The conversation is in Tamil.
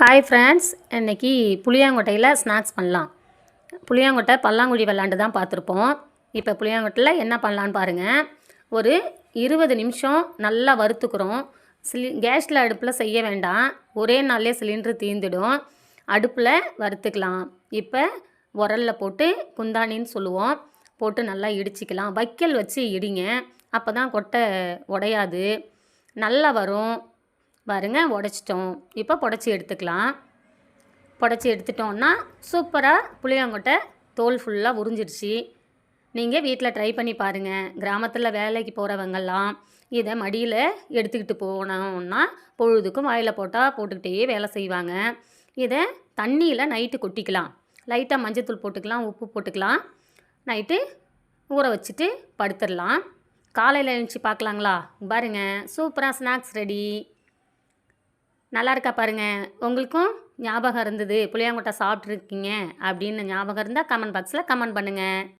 ஹாய் ஃப்ரெண்ட்ஸ் இன்னைக்கு புளியாங்கொட்டையில் ஸ்நாக்ஸ் பண்ணலாம். புளியாங்கொட்டை பல்லாங்குழி விளாண்டு தான் பார்த்துருப்போம். இப்போ புளியாங்கொட்டையில் என்ன பண்ணலான்னு பாருங்கள் ஒரு இருபது நிமிஷம் நல்லா வறுத்துக்கிறோம். சிலி கேஸில் அடுப்பில் செய்ய வேண்டாம். ஒரே நாள்லேயே சிலிண்டர் தீர்ந்துடும் அடுப்பில் வறுத்துக்கலாம். இப்போ உரல்ல போட்டு குந்தாணின்னு சொல்லுவோம். போட்டு நல்லா இடிச்சிக்கலாம். வைக்கல் வச்சு இடிங்க. அப்போ தான் கொட்டை உடையாது. நல்லா வரும். பாருங்க உடச்சிட்டோம். இப்போ புடச்சி எடுத்துக்கலாம். புடச்சி எடுத்துட்டோம்னா சூப்பராக புளியங்கொட்டை தோல் ஃபுல்லாக உறிஞ்சிடுச்சு நீங்கள் வீட்டில் ட்ரை பண்ணி பாருங்கள் கிராமத்தில் வேலைக்கு போகிறவங்கெல்லாம் இதை மடியில் எடுத்துக்கிட்டு போனோம்னா பொழுதுக்கும் வாயில் போட்டால் போட்டுக்கிட்டே வேலை செய்வாங்க. இதை தண்ணியில் நைட்டு கொட்டிக்கலாம். லைட்டாக மஞ்சத்தூள் போட்டுக்கலாம் உப்பு போட்டுக்கலாம். நைட்டு ஊற வச்சுட்டு படுத்துடலாம். காலையில் எழுந்துச்சி பார்க்கலாங்களா? பாருங்கள் சூப்பராக ஸ்நாக்ஸ் ரெடி நல்லா இருக்கா பாருங்க. உங்களுக்கும் ஞாபகம் இருந்தது புளியாங்கொட்டை சாப்பிட்ருக்கீங்க அப்படின்னு ஞாபகம் இருந்தால் கமெண்ட் பாக்ஸில் கமெண்ட் பண்ணுங்கள்